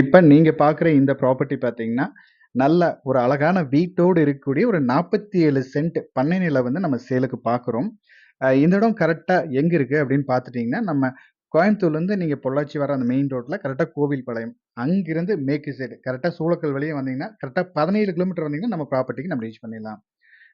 இப்போ நீங்கள் பார்க்குற இந்த ப்ராப்பர்ட்டி பார்த்தீங்கன்னா, நல்ல ஒரு அழகான வீட்டோடு இருக்கக்கூடிய ஒரு 47 சென்ட் பண்ணை நிலை வந்து நம்ம சேலுக்கு பார்க்குறோம். இந்த இடம் கரெக்டாக எங்கே இருக்குது அப்படின்னு பார்த்துட்டீங்கன்னா, நம்ம கோயம்புத்தூர்லேருந்து நீங்கள் பொள்ளாச்சி வர அந்த மெயின் ரோட்டில் கரெக்டாக கோவில்பாளையம். அங்கிருந்து மேற்கு சைடு கரெக்டாக சூளக்கல் வழியே வந்தீங்கன்னா, கரெக்டாக பதினேழு கிலோமீட்டர் வந்தீங்கன்னா, நம்ம ப்ராப்பர்ட்டிக்கு நம்ம ரீச் பண்ணிடலாம்.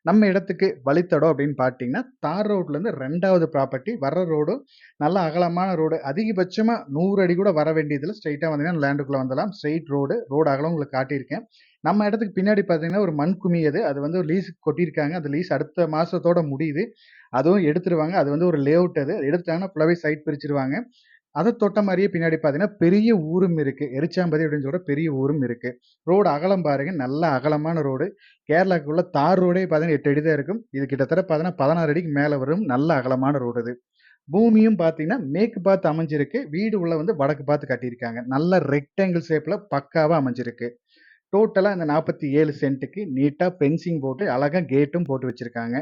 நம்ம இடத்துக்கு வழித்தடம் அப்படின்னு பார்த்தீங்கன்னா, தார் ரோட்லேருந்து ரெண்டாவது ப்ராப்பர்ட்டி வர்ற ரோடும் நல்ல அகலமான ரோடு. அதிகபட்சமாக நூறு அடி கூட வர வேண்டியதில் ஸ்ட்ரைட்டாக வந்தீங்கன்னா லேண்டுக்குள்ள வந்துடலாம். Straight road. ரோடு அகலம் உங்களுக்கு காட்டியிருக்கேன். நம்ம இடத்துக்கு பின்னாடி பார்த்தீங்கன்னா, ஒரு மண் குமி அது. அது வந்து லீஸுக்கு கொட்டியிருக்காங்க. அந்த லீஸ் அடுத்த மாதத்தோட முடியுது. அதுவும் எடுத்துருவாங்க. அது வந்து ஒரு லேஅவுட் அது. எடுத்துட்டாங்கன்னா ஃபுல்லாகவே சைட் பிரிச்சிருவாங்க அதை தொட்ட மாதிரியே பின்னாடி பார்த்தீங்கன்னா, பெரிய ஊரும் இருக்குது எரிச்சாம்பதி அப்படின்னு சொல்கிற பெரிய ஊரும் இருக்குது ரோடு அகலம் பாருங்க. நல்ல அகலமான ரோடு. கேரளாக்குள்ள தார் ரோடே பார்த்தீங்கன்னா எட்டு அடி தான் இருக்கும். இது கிட்டத்தட்ட பார்த்தீங்கன்னா 16 அடிக்கு மேலே வரும். நல்ல அகலமான ரோடு இது. பூமியும் பார்த்தீங்கன்னா, மேற்கு பார்த்து அமைஞ்சிருக்கு. வீடு உள்ள வந்து வடக்கு பார்த்து கட்டியிருக்காங்க. நல்ல ரெக்டாங்கிள் ஷேப்பில் பக்காவாக அமைஞ்சிருக்கு. டோட்டலாக இந்த 47 சென்ட்டுக்கு நீட்டாக ஃபென்சிங் போட்டு அழகாக கேட்டும் போட்டு வச்சுருக்காங்க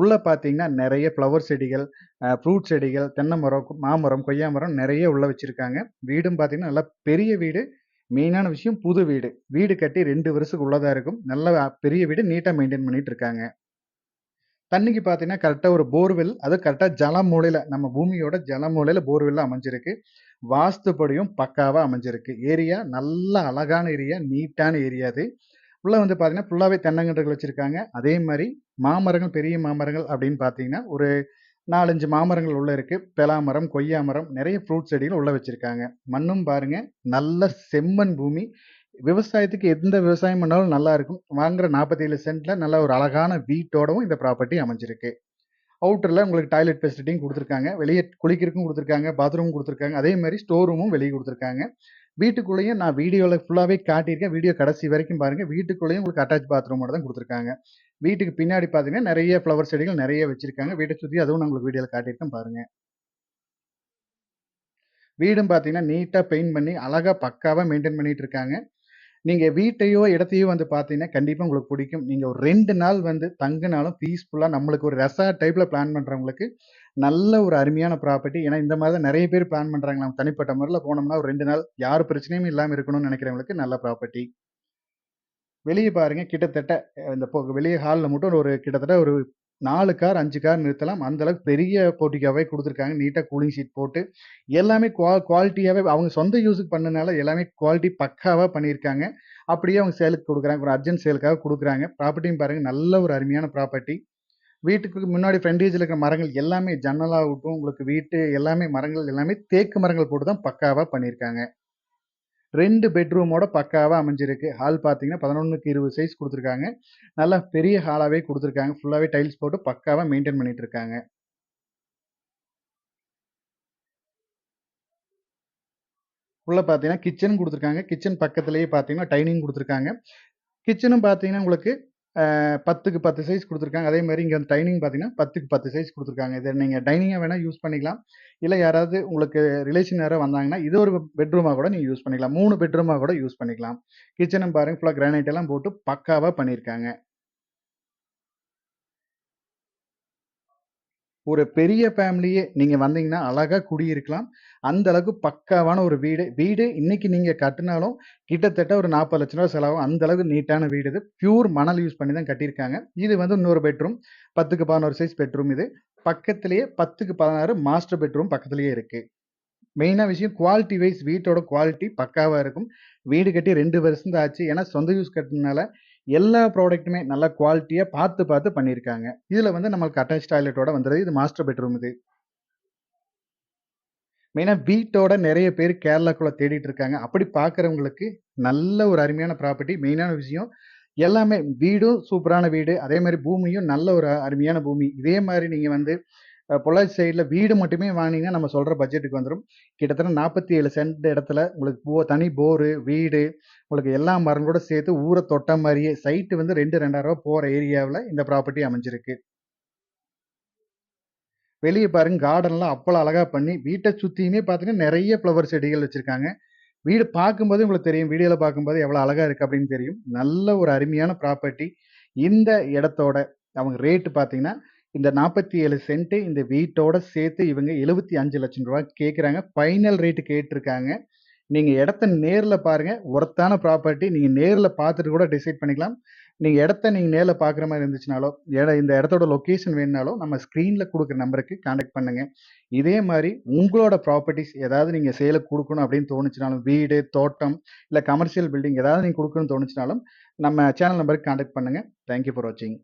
உள்ளே பார்த்தீங்கன்னா, நிறைய ஃப்ளவர் செடிகள், ஃப்ரூட் செடிகள், தென்னை மரம், மாமரம், கொய்யா மரம் நிறைய உள்ள வச்சுருக்காங்க வீடும் பார்த்தீங்கன்னா, நல்லா பெரிய வீடு. மெயினான விஷயம் புது வீடு. வீடு கட்டி ரெண்டு வருஷத்துக்கு உள்ளதாக இருக்கும். நல்ல பெரிய வீடு. நீட்டாக மெயின்டைன் பண்ணிட்டு இருக்காங்க. தண்ணிக்கு பார்த்தீங்கன்னா, கரெக்டாக ஒரு போர்வெல். அதுவும் கரெக்டாக ஜல மூலையில் நம்ம பூமியோட ஜல மூலையில் போர்வெல் அமைஞ்சிருக்கு. வாஸ்துப்படியும் பக்காவாக அமைஞ்சிருக்கு. ஏரியா நல்ல அழகான ஏரியா. நீட்டான ஏரியா அது. உள்ளே வந்து பார்த்தீங்கன்னா, ஃபுல்லாகவே தென்னங்கன்றுகள் வச்சுருக்காங்க அதே மாதிரி மாமரங்கள், பெரிய மாமரங்கள் அப்படின்னு பார்த்தீங்கன்னா, ஒரு 4, 5 மாமரங்கள் உள்ளே இருக்குது பெலா மரம், கொய்யா மரம், நிறைய ஃப்ரூட் செடிகள் உள்ளே வச்சுருக்காங்க மண்ணும் பாருங்க, நல்ல செம்மண் பூமி. விவசாயத்துக்கு எந்த விவசாயம் பண்ணாலும் நல்லா இருக்கும். வாங்குற 47 சென்ட்ல நல்ல ஒரு அழகான வீட்டோடவும் இந்த ப்ராப்பர்ட்டி அமைஞ்சிருக்கு. அவுட்டரில் உங்களுக்கு டாய்லெட் ஃபெசிலிட்டியும் கொடுத்துருக்காங்க வெளியே குளிக்கிறதுக்கும் கொடுத்துருக்காங்க பாத்ரூம் கொடுத்துருக்காங்க அதே மாதிரி ஸ்டோர் ரூமும் வெளியே கொடுத்துருக்காங்க வீட்டுக்குள்ளேயும் நான் வீடியோவில் ஃபுல்லாகவே காட்டியிருக்கேன். வீடியோ கடைசி வரைக்கும் பாருங்கள் வீட்டுக்குள்ளேயும் உங்களுக்கு அட்டாச் பாத்ரூமோட தான் கொடுத்துருக்காங்க. வீட்டுக்கு பின்னாடி பார்த்தீங்கன்னா, நிறைய ஃப்ளவர் செடிகள் நிறைய வச்சுருக்காங்க. வீட்டை சுற்றி அதுவும் நான் உங்களுக்கு வீடியோவில் காட்டியிருக்கேன் பாருங்கள் வீடும் பார்த்தீங்கன்னா, நீட்டாக பெயிண்ட் பண்ணி அழகா பக்காவாக மெயின்டைன் பண்ணிகிட்டு இருக்காங்க. நீங்கள் வீட்டையோ, இடத்தையோ வந்து பார்த்தீங்கன்னா, கண்டிப்பாக உங்களுக்கு பிடிக்கும். நீங்கள் ஒரு ரெண்டு நாள் வந்து தங்குனாலும் பீஸ்ஃபுல்லாக நம்மளுக்கு ஒரு ரெசார்ட் டைப்பில் பிளான் பண்ணுறவங்களுக்கு நல்ல ஒரு அருமையான ப்ராப்பர்ட்டி. ஏன்னா, இந்த மாதிரி தான் நிறைய பேர் பிளான் பண்ணுறாங்க நம்ம தனிப்பட்ட முறையில் போனோம்னா, ஒரு ரெண்டு நாள் யார் பிரச்சனையும் இல்லாமல் இருக்கணும்னு நினைக்கிறவங்களுக்கு நல்ல ப்ராப்பர்ட்டி. வெளியே பாருங்க கிட்டத்தட்ட இந்த வெளியே வெளிய மட்டும் ஒரு கிட்டத்தட்ட ஒரு நாலு கார், அஞ்சு கார் நிறுத்தலாம். அந்த அளவுக்கு பெரிய போர்டிகோவே கொடுத்துருக்காங்க நீட்டாக கூலிங் ஷீட் போட்டு, எல்லாமே குவா குவாலிட்டியாகவே அவங்க சொந்த யூஸுக்கு பண்ணனால எல்லாமே குவாலிட்டி பக்காவாக பண்ணியிருக்காங்க. அப்படியே அவங்க சேலுக்கு கொடுக்குறாங்க ஒரு அர்ஜென்ட் சேலுக்காக கொடுக்குறாங்க ப்ராப்பர்ட்டியும் பாருங்கள் நல்ல ஒரு அருமையான ப்ராப்பர்ட்டி. வீட்டுக்கு முன்னாடி ஃப்ரண்டேஜ்ல இருக்கிற மரங்கள் எல்லாமே ஜன்னலாகட்டும், உங்களுக்கு வீட்டு எல்லாமே மரங்கள் எல்லாமே தேக்கு மரங்கள் போட்டு தான் பக்காவாக பண்ணியிருக்காங்க. ரெண்டு பெட்ரூமோட பக்காவாக அமைஞ்சிருக்கு. ஹால் பார்த்தீங்கன்னா, 11க்கு 20 சைஸ் கொடுத்துருக்காங்க நல்லா பெரிய ஹாலாகவே கொடுத்துருக்காங்க ஃபுல்லாகவே டைல்ஸ் போட்டு பக்காவாக மெயின்டெயின் பண்ணிட்டு இருக்காங்க. உள்ள பார்த்தீங்கன்னா, கிச்சன் கொடுத்துருக்காங்க கிச்சன் பக்கத்துலேயே பார்த்தீங்கன்னா, டைனிங் கொடுத்துருக்காங்க கிச்சனும் பார்த்தீங்கன்னா, உங்களுக்கு பத்துக்கு பத்து சைஸ் கொடுத்துருக்காங்க அதே மாரி இங்க டைனிங் பார்த்தீங்கன்னா, 10க்கு 10 சைஸ் கொடுத்துருக்காங்க இதை நீங்கள் டைனிங்காக வேணால் யூஸ் பண்ணிக்கலாம். இல்லை யாராவது உங்களுக்கு ரிலேஷன் யாராவது வந்தாங்கன்னா, இது ஒரு பெட்ரூமாக கூட நீங்கள் யூஸ் பண்ணிக்கலாம். மூணு பெட்ரூமாக கூட யூஸ் பண்ணிக்கலாம். கிச்சனும் பாருங்கள் ஃபுல்லாக கிரானைட் எல்லாம் போட்டு பக்காவாக பண்ணியிருக்காங்க. ஒரு பெரிய ஃபேமிலியே நீங்கள் வந்தீங்கன்னா, அழகாக குடியிருக்கலாம். அந்த அளவுக்கு பக்காவான ஒரு வீடு. வீடு இன்னைக்கு நீங்கள் கட்டினாலும் கிட்டத்தட்ட ஒரு நாற்பது லட்சம் ரூபா செலவாகும். அந்த அளவுக்கு நீட்டான வீடு இது. பியூர் மணல் யூஸ் பண்ணி தான் கட்டியிருக்காங்க. இது வந்து இன்னொரு பெட்ரூம். 10க்கு 11 சைஸ் பெட்ரூம் இது. பக்கத்திலேயே 10க்கு 16 மாஸ்டர் பெட்ரூம் பக்கத்துலேயே இருக்குது மெயினாக விஷயம் குவாலிட்டி வைஸ் வீட்டோட குவாலிட்டி பக்காவாக இருக்கும். வீடு கட்டி ரெண்டு வருஷம் தான் ஆச்சு. ஏன்னா, சொந்த யூஸ் கட்டினால எல்லா ப்ராடக்ட்டுமே நல்ல குவாலிட்டியாக பார்த்து, பார்த்து பண்ணியிருக்காங்க. இதில் வந்து நம்மளுக்கு அட்டாச் டாய்லெட்டோட வந்துடுது இது மாஸ்டர் பெட்ரூம் இது. மெயினாக வீட்டோட நிறைய பேர் கேரளாக்குள்ளே தேடிட்டு இருக்காங்க. அப்படி பார்க்குறவங்களுக்கு நல்ல ஒரு அருமையான ப்ராப்பர்ட்டி. மெயினான விஷயம் எல்லாமே வீடும் சூப்பரான வீடு. அதே மாதிரி பூமியும் நல்ல ஒரு அருமையான பூமி. இதே மாதிரி நீங்கள் வந்து பொள்ளாச்சி சைடில் வீடு மட்டுமே வாங்கினீங்கன்னா நம்ம சொல்கிற பட்ஜெட்டுக்கு வந்துடும் கிட்டத்தட்ட 47 சென்ட் இடத்துல உங்களுக்கு போ தனி போரு, வீடு, உங்களுக்கு எல்லா மரங்களோட சேர்த்து ஊரை தொட்ட மாதிரியே சைட்டு வந்து 2, 2,500 போகிற ஏரியாவில் இந்த ப்ராப்பர்ட்டி அமைஞ்சிருக்கு. வெளியே பாருங்க கார்டன்லாம் அவ்வளோ அழகாக பண்ணி, வீட்டை சுற்றியுமே பார்த்தீங்கன்னா, நிறைய ஃப்ளவர் செடிகள் வச்சுருக்காங்க வீடு பார்க்கும்போது உங்களுக்கு தெரியும். வீடியோவில் பார்க்கும்போது எவ்வளோ அழகாக இருக்குது அப்படின்னு தெரியும். நல்ல ஒரு அருமையான ப்ராப்பர்ட்டி. இந்த இடத்தோட அவங்க ரேட்டு பார்த்தீங்கன்னா, இந்த நாற்பத்தி ஏழு சென்ட்டு இந்த வீட்டோட சேர்த்து இவங்க எழுபத்தி அஞ்சு லட்சம் ரூபா கேட்குறாங்க. ஃபைனல் ரேட்டு கேட்டிருக்காங்க நீங்கள் இடத்த நேரில் பாருங்கள் ஒர்த்தான ப்ராப்பர்ட்டி நீங்கள் நேரில் பார்த்துட்டு கூட டிசைட் பண்ணிக்கலாம். நீங்கள் இடத்த நீங்கள் நேரில் பார்க்குற மாதிரி இருந்துச்சுனாலோ, இட இந்த இடத்தோட லொக்கேஷன் வேணுனாலோ நம்ம ஸ்க்ரீனில் கொடுக்குற நம்பருக்கு கான்டாக்ட் பண்ணுங்க. இதே மாதிரி உங்களோட ப்ராப்பர்ட்டீஸ் ஏதாவது நீங்கள் சேலுக்கு கொடுக்கணும் அப்படின்னு தோணுச்சுனாலும், வீடு, தோட்டம், இல்லை கமர்ஷியல் பில்டிங் ஏதாவது நீங்கள் கொடுக்கணும்னு தோணுச்சுனாலும், நம்ம சேனல் நம்பருக்கு காண்டக்ட் பண்ணுங்க. தேங்க் யூ ஃபார் வாட்சிங்.